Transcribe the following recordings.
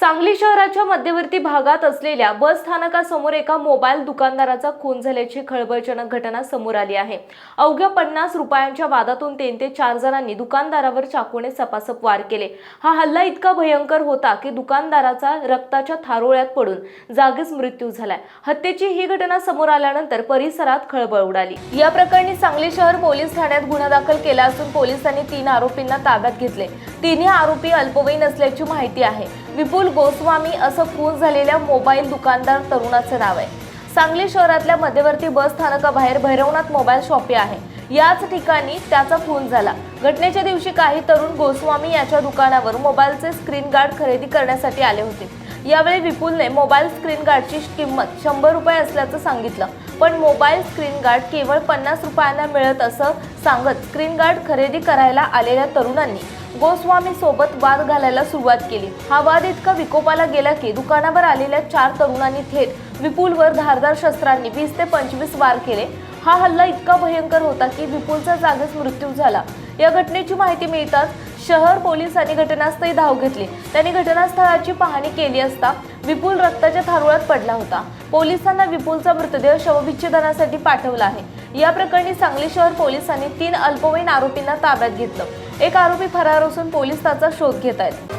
सांगली शहराच्या मध्यवर्ती भागात असलेल्या बस स्थानकासमोर एका मोबाईल दुकानदाराचा खून झाल्याची खळबळजनक घटना समोर आली आहे. अवघ्या पन्नास रुपयांच्या वादातून तीन ते चार जणांनी दुकानदारावर चाकूने सपासप वार केले. हा हल्ला इतका भयंकर होता की दुकानदाराचा रक्ताच्या थारोळ्यात पडून जागीच मृत्यू झालाय. हत्येची ही घटना समोर आल्यानंतर परिसरात खळबळ उडाली. या प्रकरणी सांगली शहर पोलीस ठाण्यात गुन्हा दाखल केला असून पोलिसांनी तीन आरोपींना ताब्यात घेतले. तिन्ही आरोपी अल्पवयीन असल्याची माहिती आहे. विपुल गोस्वामी असं खून झालेल्या मोबाईल दुकानदार तरुणाचं नाव आहे. सांगली शहरातल्या मध्यवर्ती बस स्थानकाबाहेर भैरवनाथ मोबाईल शॉपी आहे. याच ठिकाणी त्याचा खून झाला. घटनेच्या दिवशी काही तरुण गोस्वामी याच्या दुकानावर मोबाईलचे स्क्रीन गार्ड खरेदी करण्यासाठी आले होते. यावेळी विपुलने मोबाईल स्क्रीन गार्डची किंमत शंभर रुपये असल्याचं सांगितलं. पण मोबाईल स्क्रीन गार्ड केवळ पन्नास रुपयांना मिळत असं सांगत स्क्रीन गार्ड खरेदी करायला आलेल्या तरुणांनी गोस्वामी सोबत वाद घालायला सुरुवात केली. हा वाद इतका विकोपाला गेला की दुकानावर आलेल्या चार तरुणांनी थेट विपुलवर धारदार शस्त्रांनी वीस ते पंचवीस वार केले. हा हल्ला इतका भयंकर होता की विपुलचा जागीच मृत्यू झाला. या घटनेची माहिती मिळताच शहर पोलिसांनी घटनास्थळी धाव घेतली. त्यांनी घटनास्थळाची पाहणी केली असता विपुल रक्ताच्या थारुळात पडला होता. पोलिसांना विपुलचा मृतदेह शवविच्छेदनासाठी पाठवला आहे. या प्रकरणी सांगली शहर पोलिसांनी तीन अल्पवयीन आरोपींना ताब्यात घेतलं. एक आरोपी फरार असून पोलीस त्याचा शोध घेत आहेत.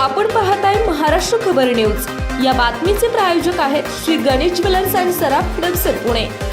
आपण आहे महाराष्ट्र खबर न्यूज. या बातमीचे प्रायोजक आहेत श्री गणेश ज्वेलर्स अँड सराफ हडपसर पुणे.